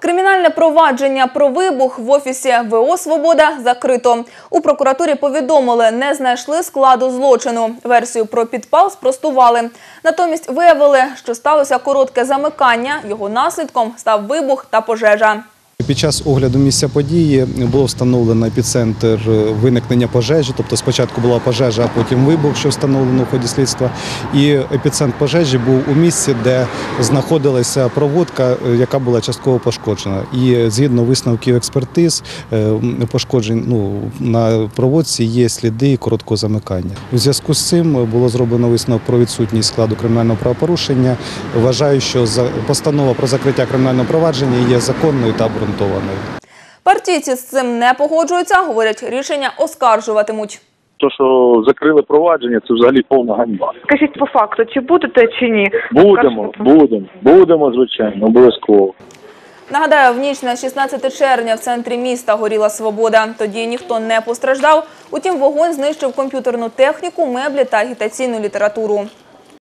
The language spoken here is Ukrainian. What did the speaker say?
Кримінальне провадження про вибух в офісі ВО «Свобода» закрито. У прокуратурі повідомили, не знайшли складу злочину. Версію про підпал спростували. Натомість виявили, що сталося коротке замикання. Його наслідком став вибух та пожежа. Під час огляду місця події було встановлено епіцентр виникнення пожежі. Тобто спочатку була пожежа, а потім вибух, що встановлено в ході слідства. І епіцентр пожежі був у місці, де знаходилася проводка, яка була частково пошкоджена. І згідно висновків експертиз, е, пошкоджень ну, на проводці є сліди короткого замикання. У зв'язку з цим було зроблено висновок про відсутність складу кримінального правопорушення. Вважаю, що постанова про закриття кримінального провадження є законною та обґрунтованою. Партійці з цим не погоджуються, говорять, рішення оскаржуватимуть. То, що закрили провадження, це взагалі повна ганьба. Скажіть по факту, чи будете чи ні? Будемо, будемо, будемо, звичайно, обов'язково. Нагадаю, в ніч на 16 червня в центрі міста горіла свобода. Тоді ніхто не постраждав. Утім, вогонь знищив комп'ютерну техніку, меблі та агітаційну літературу.